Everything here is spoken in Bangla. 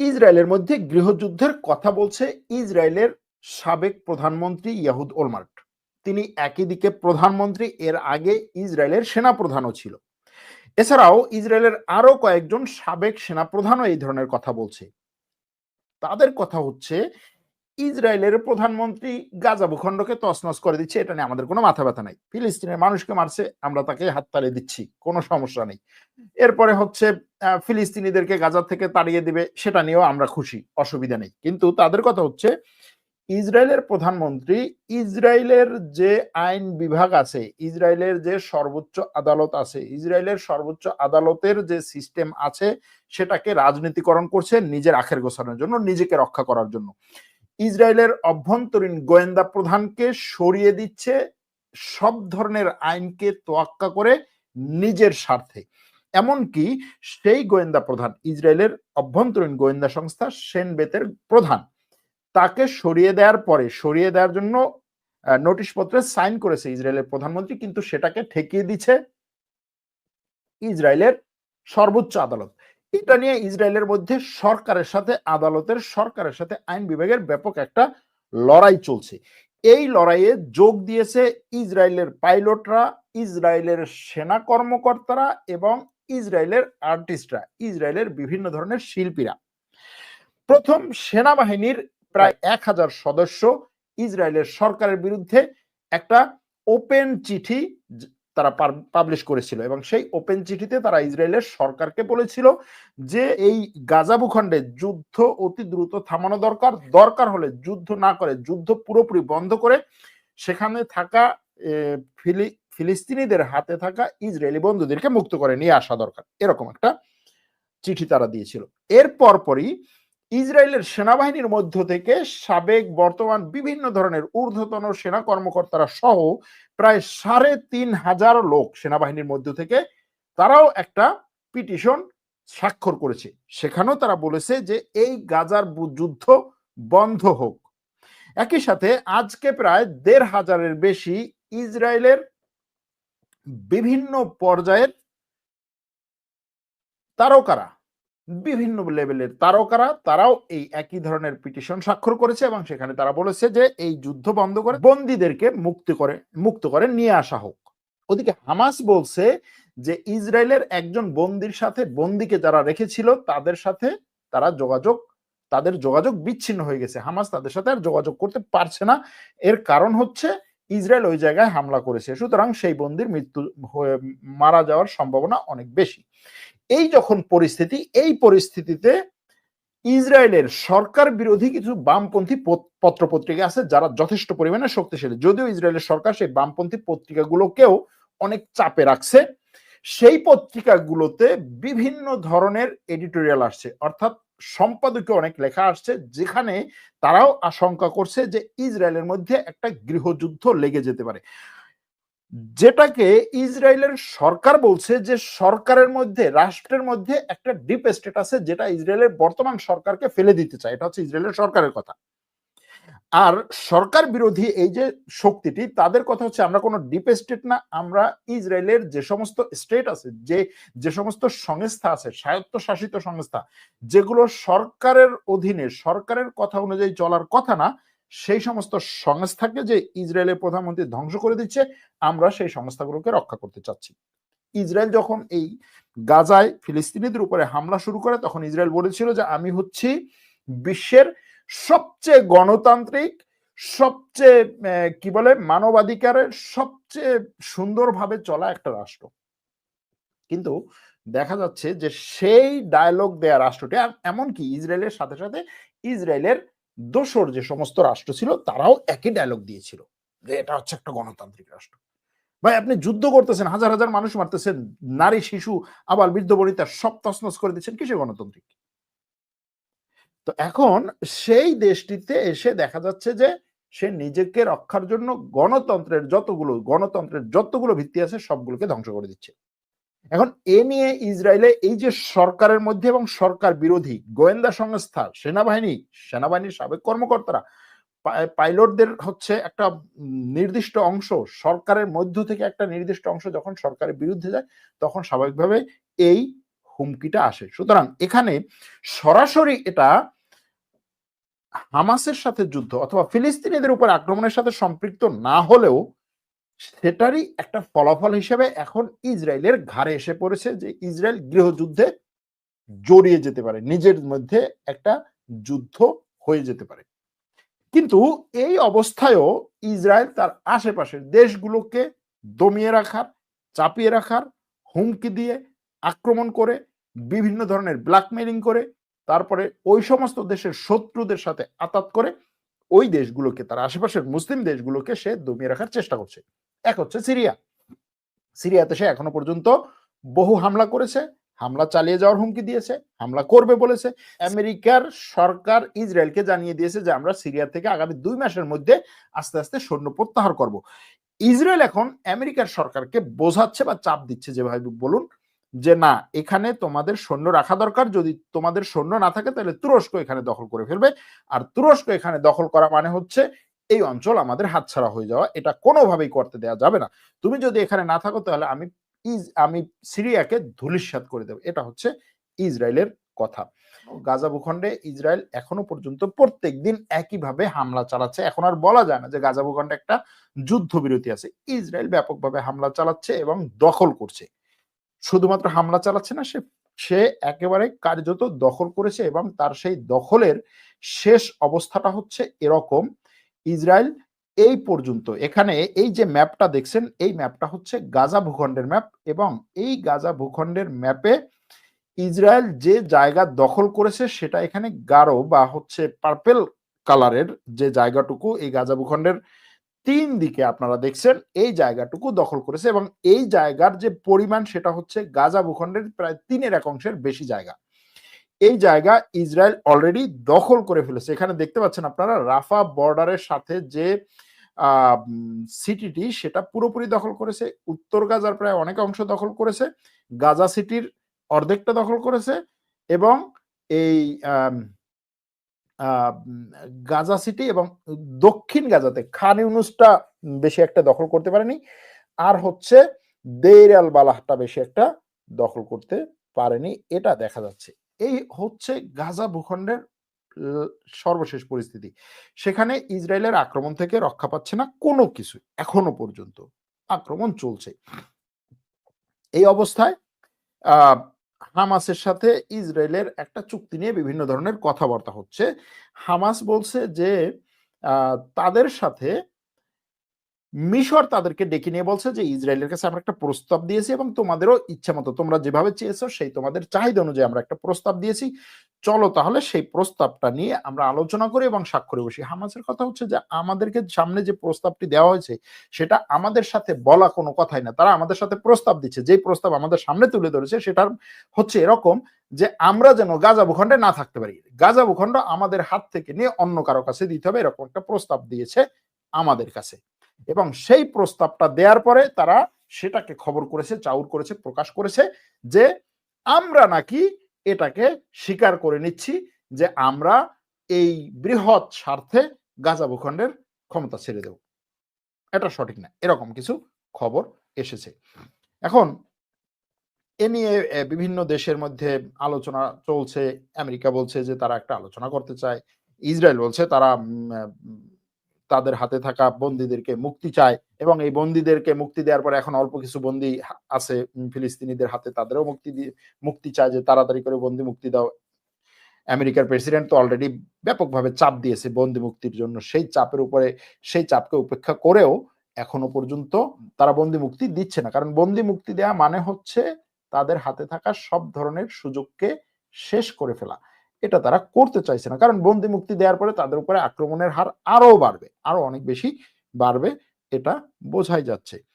ইসরায়েলের মধ্যে গৃহযুদ্ধের কথা বলছে ইসরায়েলের সাবেক প্রধানমন্ত্রী ইয়াহুদ ওলমার্ট। তিনি একই দিকে প্রধানমন্ত্রী, এর আগে ইসরায়েলের সেনাপ্রধানও ছিল। এছাড়াও ইসরায়েলের আরও কয়েকজন সাবেক সেনাপ্রধানও এই ধরনের কথা বলছে। তাদের কথা হচ্ছে ইসরায়েলের প্রধানমন্ত্রী গাজা ভূখণ্ডকে তছনছ করে দিচ্ছে, এটা নিয়ে আমাদের কোনো মাথা ব্যথা নাই। ফিলিস্তিনের মানুষকে মারছে, আমরা তাকে হাততালি দিচ্ছি, কোনো সমস্যা নেই। এরপরে হচ্ছে ফিলিস্তিনিদেরকে গাজা থেকে তাড়িয়ে দিবে, সেটা নিয়েও আমরা খুশি, অসুবিধা নেই। কিন্তু তাদের কথা হচ্ছে, ইসরায়েলের প্রধানমন্ত্রী, ইসরায়েলের যে আইন বিভাগ আছে, ইসরায়েলের যে সর্বোচ্চ আদালত আছে, ইসরায়েলের সর্বোচ্চ আদালতের যে সিস্টেম আছে, সেটাকে রাজনীতিকরণ করছে নিজের আখের গোছানোর জন্য, নিজেকে রক্ষা করার জন্য। ইসরায়েলের অভ্যন্তরীণ গোয়েন্দা প্রধানকে সরিয়ে দিচ্ছে সব ধরনের আইনকে তোয়াক্কা করে নিজের স্বার্থে। এমনকি সেই গোয়েন্দা প্রধান, ইসরায়েলের অভ্যন্তরীণ গোয়েন্দা সংস্থা সেনবেতের প্রধান, তাকে সরিয়ে দেওয়ার পরে, সরিয়ে দেওয়ার জন্য নোটিশ পত্রে সাইন করেছে ইসরায়েলের প্রধানমন্ত্রী, কিন্তু সেটাকে ঠেকিয়ে দিচ্ছে ইসরায়েলের সর্বোচ্চ আদালত। এটা নিয়ে ইসরায়েলের মধ্যে সরকারের সাথে, আদালতের সরকারের সাথে আইন বিভাগের ব্যাপক একটা লড়াই চলছে। এই লড়াইয়ে যোগ দিয়েছে ইসরায়েলের পাইলটরা, ইসরায়েলের সেনা কর্মকর্তারা এবং ইসরায়েলের আর্টিস্টরা, ইসরায়েলের বিভিন্ন ধরনের শিল্পীরা। প্রথম সেনাবাহিনীর প্রায় এক হাজার সদস্য ইসরায়েলের সরকারের বিরুদ্ধে একটা ওপেন চিঠি তারা পাবলিশ করেছিল এবং সেই ওপেন চিঠিতে তারা ইসরায়েলের সরকারকে বলেছিল যে এই গাজা ভূখণ্ডে যুদ্ধ অতি দ্রুত থামানো দরকার। দরকার হলে যুদ্ধ না করে, যুদ্ধ পুরোপুরি বন্ধ করে সেখানে থাকা ফিলি- ফিলিস্তিনিদের হাতে থাকা ইসরায়েলি বন্ধুদেরকে মুক্ত করে নিয়ে আসা দরকার। এরকম একটা চিঠি তারা দিয়েছিল। এর পরপরই ইসরায়েলের সেনাবাহিনীর মধ্য থেকে সাবেক বর্তমান বিভিন্ন ধরনের ঊর্ধ্বতন সেনা কর্মকর্তারা সহ প্রায় সাড়ে তিন হাজার লোক সেনাবাহিনীর মধ্য থেকে তারাও একটা পিটিশন স্বাক্ষর করেছে। সেখানেও তারা বলেছে যে এই গাজার যুদ্ধ বন্ধ হোক। একই সাথে আজকে প্রায় দেড় হাজারের বেশি ইসরায়েলের বিভিন্ন পর্যায়ের তারকারা বিভিন্ন লেভেলের তারকারা তারাও এই একই ধরনের পিটিশন স্বাক্ষর করেছে এবং সেখানে তারা বলেছে যে এই যুদ্ধ বন্ধ করে বন্দীদেরকে মুক্ত করে মুক্ত করে নিয়ে আসা হোক। ওদিকে হামাস বলছে যে ইসরায়েলের একজন বন্দির সাথে বন্দিকে যারা রেখেছিল, তাদের সাথে তারা যোগাযোগ, তাদের যোগাযোগ বিচ্ছিন্ন হয়ে গেছে। হামাস তাদের সাথে আর যোগাযোগ করতে পারছে না। এর কারণ হচ্ছে ইসরায়েল ওই জায়গায় হামলা করেছে। সুতরাং সেই বন্দির মৃত্যু মারা যাওয়ার সম্ভাবনা অনেক বেশি। এই যখন পরিস্থিতি, এই পরিস্থিতিতে ইসরায়েলের সরকার বিরোধী কিছু বামপন্থী পত্র পত্রিকা আছে যারা যথেষ্ট পরিমাণে শক্তিশালী। যদিও ইসরায়েলের সরকার সেই বামপন্থী পত্রিকাগুলোকেও অনেক চাপে রাখছে, সেই পত্রিকাগুলোতে বিভিন্ন ধরনের এডিটোরিয়াল আসছে। অর্থাৎ সম্পাদকীয় অনেক লেখা আসছে যেখানে তারাও আশঙ্কা করছে যে ইসরায়েলের মধ্যে একটা গৃহযুদ্ধ লেগে যেতে পারে। যেটাকে ইসরায়েলের সরকার বলছে যে সরকারের মধ্যে, রাষ্ট্রের মধ্যে একটা ডিপ স্টেট আছে যেটা ইসরায়েলের বর্তমান সরকারকে ফেলে দিতে চায়। এটা হচ্ছে ইসরায়েলের সরকারের কথা। আর সরকার বিরোধী এই যে শক্তিটি, তাদের কথা হচ্ছে আমরা কোনো ডিপ স্টেট না, আমরা ইসরায়েলের যে সমস্ত স্টেট আছে, যে যে সমস্ত সংস্থা আছে, স্বায়ত্তশাসিত সংস্থা, যেগুলো সরকারের অধীনে, সরকারের কথা অনুযায়ী চলার কথা না সেই সমস্ত সংস্থাকে যে ইসরায়েলের প্রধানমন্ত্রী ধ্বংস করে দিচ্ছে, আমরা সেই সংস্থাগুলোকে রক্ষা করতে চাচ্ছি। ইসরায়েল যখন এই গাজায় ফিলিস্তিনিদের উপরে হামলা শুরু করে, তখন ইসরায়েল বলেছিল যে, আমি হচ্ছি বিশ্বের সবচেয়ে গণতান্ত্রিক, সবচেয়ে কি বলে, মানবাধিকারের সবচেয়ে সুন্দরভাবে চলা একটা রাষ্ট্র। কিন্তু দেখা যাচ্ছে যে, সেই ডায়লগ দেয়া রাষ্ট্রটি এমনকি ইসরায়েলের সাথে সাথে ইসরায়েলের দোসর যে সমস্ত রাষ্ট্র ছিল, তারাও একই ডায়লগ দিয়েছিল যে এটা হচ্ছে একটা গণতান্ত্রিক রাষ্ট্র। ভাই, আপনি যুদ্ধ করতেছেন, হাজার হাজার মানুষ মারতেছেন, নারী, শিশু, আবার বৃদ্ধ বনিতা সব তসনস করে দিচ্ছেন কিসে গণতান্ত্রিক? তো এখন সেই দেশটিতে এসে দেখা যাচ্ছে যে সে নিজেকে রক্ষার জন্য গণতন্ত্রের যতগুলো গণতন্ত্রের যতগুলো ভিত্তি আছে, সবগুলোকে ধ্বংস করে দিচ্ছে। এখন এ নিয়ে ইসরায়েলে এই যে সরকারের মধ্যে এবং সরকার বিরোধী গোয়েন্দা সংস্থা, সেনাবাহিনী, সেনাবাহিনীর সাবেক কর্মকর্তারা পাইলটদের হচ্ছে একটা নির্দিষ্ট অংশ, সরকারের মধ্য থেকে একটা নির্দিষ্ট অংশ যখন সরকারের বিরুদ্ধে যায়, তখন স্বাভাবিকভাবে এই হুমকিটা আসে। সুতরাং এখানে সরাসরি এটা হামাসের সাথে যুদ্ধ অথবা ফিলিস্তিনিদের উপর আক্রমণের সাথে সম্পৃক্ত না হলেও সেটারই একটা ফলাফল হিসেবে এখন ইসরায়েলের ঘাড়ে এসে পড়েছে যে ইসরায়েল গৃহযুদ্ধে জড়িয়ে যেতে পারে, নিজের মধ্যে একটা যুদ্ধ হয়ে যেতে পারে। কিন্তু এই অবস্থায়ও ইসরায়েল তার আশেপাশের দেশগুলোকে দমিয়ে রাখার, চাপিয়ে রাখার, হুমকি দিয়ে আক্রমণ করে, বিভিন্ন ধরনের ব্ল্যাকমেলিং করে, তারপরে ওই সমস্ত দেশের শত্রুদের সাথে আতাত করে, ওই দেশগুলোকে, তার আশেপাশের মুসলিম দেশগুলোকে সে দমিয়ে রাখার চেষ্টা করছে। এক হচ্ছে সিরিয়া। সিরিয়াতে সে এখনও পর্যন্ত বহু হামলা করেছে, হামলা চালিয়ে যাওয়ার হুমকি দিয়েছে, হামলা করবে বলেছে। আমেরিকার সরকার ইসরায়েলকে জানিয়ে দিয়েছে যে আমরা সিরিয়া থেকে আগামী দুই মাসের মধ্যে আস্তে আস্তে সৈন্য প্রত্যাহার করব। ইসরায়েল এখন আমেরিকার সরকারকে বোঝাচ্ছে বা চাপ দিচ্ছে যেভাবে বলুন যে না, এখানে তোমাদের সৈন্য রাখা দরকার, যদি তোমাদের সৈন্য না থাকে তাহলে তুরস্ক এখানে দখল করে ফেলবে। আর তুরস্ক এখানে দখল করা মানে হচ্ছে এই অঞ্চল আমাদের হাতছাড়া হয়ে যাওয়া, এটা কোনোভাবেই করতে দেওয়া যাবে না। তুমি যদি এখানে না থাকো, তাহলে আমি ইজ, আমি সিরিয়াকে ধুলিস্বাত করে দেব। এটা হচ্ছে ইসরায়েলের কথা। গাজা ভূখণ্ডে ইসরায়েল এখনও পর্যন্ত প্রত্যেক দিন একইভাবে হামলা চালাচ্ছে। এখন আর বলা যায় না যে গাজা ভূখণ্ডে একটা যুদ্ধবিরতি আছে। ইসরায়েল ব্যাপকভাবে হামলা চালাচ্ছে এবং দখল করছে। শুধুমাত্র হামলা চালাচ্ছে না, সে সে একেবারে কার্যত দখল করেছে এবং তার সেই দখলের শেষ অবস্থাটা হচ্ছে এরকম ইসরায়েল এই পর্যন্ত। এখানে এই যে ম্যাপটা দেখছেন, এই ম্যাপটা হচ্ছে গাজা ভূখণ্ডের ম্যাপ এবং এই গাজা ভূখণ্ডের ম্যাপে ইসরায়েল যে জায়গা দখল করেছে সেটা এখানে গাঢ় বা হচ্ছে পার্পেল কালারের যে জায়গাটুকু এই গাজা ভূখণ্ডের তিন দিকে আপনারা দেখছেন, এই জায়গাটুকু দখল করেছে এবং এই জায়গার যে পরিমাণ সেটা হচ্ছে গাজা ভূখণ্ডের প্রায় তিনের এক অংশের বেশি জায়গা। এই জায়গা ইসরায়েল অলরেডি দখল করে ফেলেছে। এখানে দেখতে পাচ্ছেন আপনারা রাফা বর্ডারের সাথে যে সিটিটি সেটা পুরোপুরি দখল করেছে। উত্তর গাজার প্রায় অনেক অংশ দখল করেছে। গাজা সিটির অর্ধেকটা দখল করেছে এবং এই গাজা সিটি এবং দক্ষিণ গাজাতে খান ইউনুসটা বেশি একটা দখল করতে পারেনি। আর হচ্ছে দেইর আল বালাহটা বেশি একটা দখল করতে পারেনি। এটা দেখা যাচ্ছে। এই হচ্ছে গাজা ভূখণ্ডের সর্বশেষ পরিস্থিতি। সেখানে ইসরায়েলের আক্রমণ থেকে রক্ষা পাচ্ছে না কোনো কিছু, এখনও পর্যন্ত। আক্রমণ চলছে। এই অবস্থায় হামাসের সাথে ইসরায়েলের একটা চুক্তি নিয়ে বিভিন্ন ধরনের কথাবার্তা হচ্ছে। হামাস বলছে যে তাদের সাথে মিশর তাদেরকে ডেকে নিয়ে বলছে যে, ইসরায়েলের কাছে আমরা একটা প্রস্তাব দিয়েছি এবং তোমাদেরও ইচ্ছা মতো তোমরা যেভাবে চেয়েছো, সেই তোমাদের চাহিদা অনুযায়ী আমরা একটা প্রস্তাব দিয়েছি। চলো তাহলে সেই প্রস্তাবটা নিয়ে আমরা আলোচনা করি এবং স্বাক্ষরে বসি। হামাসের কথা হচ্ছে যে, আমাদেরকে সামনে যে প্রস্তাবটি দেওয়া হয়েছে, সেটা আমাদের সাথে বলা কোনো কথাই না। তারা আমাদের সাথে প্রস্তাব দিচ্ছে। যে প্রস্তাব আমাদের সামনে তুলে ধরেছে, সেটার হচ্ছে এরকম যে, আমরা যেন গাজা ভূখণ্ডে না থাকতে পারি। গাজা ভূখণ্ড আমাদের হাত থেকে নিয়ে অন্য কারও কাছে দিতে হবে। এরকম একটা প্রস্তাব দিয়েছে আমাদের কাছে। এবং সেই প্রস্তাবটা দেওয়ার পরে তারা সেটাকে খবর করেছে, চাউর করেছে, প্রকাশ করেছে যে আমরা নাকি এটাকে স্বীকার করে নিচ্ছি যে আমরা এই বৃহৎ স্বার্থে গাজা ভূখণ্ডের ক্ষমতা ছেড়ে দেব। এটা সঠিক না, এরকম কিছু খবর এসেছে। এখন এ নিয়ে বিভিন্ন দেশের মধ্যে আলোচনা চলছে। আমেরিকা বলছে যে তারা একটা আলোচনা করতে চায়, ইসরায়েল বলছে তারা তাদের হাতে থাকা বন্দীদেরকে মুক্তি চায় এবং এই বন্দীদেরকে মুক্তি দেওয়ার পরে এখন অল্প কিছু বন্দী আছে ফিলিস্তিনিদের হাতে তাদেরও মুক্তি দিয়ে মুক্তি চায় যে তাড়াতাড়ি করে বন্দি মুক্তি দাও। আমেরিকার প্রেসিডেন্ট তো অলরেডি ব্যাপকভাবে চাপ দিয়েছে বন্দি মুক্তির জন্য। সেই চাপের উপরে, সেই চাপকে উপেক্ষা করেও এখনও পর্যন্ত তারা বন্দি মুক্তি দিচ্ছে না। কারণ বন্দি মুক্তি দেওয়া মানে হচ্ছে তাদের হাতে থাকা সব ধরনের সুযোগকে শেষ করে ফেলা। এটা তারা করতে চাইছে না। কারণ বন্দি মুক্তি দেওয়ার পরে তাদের উপরে আক্রমণের হার আরও বাড়বে আরও অনেক বেশি বাড়বে, এটা বোঝাই যাচ্ছে।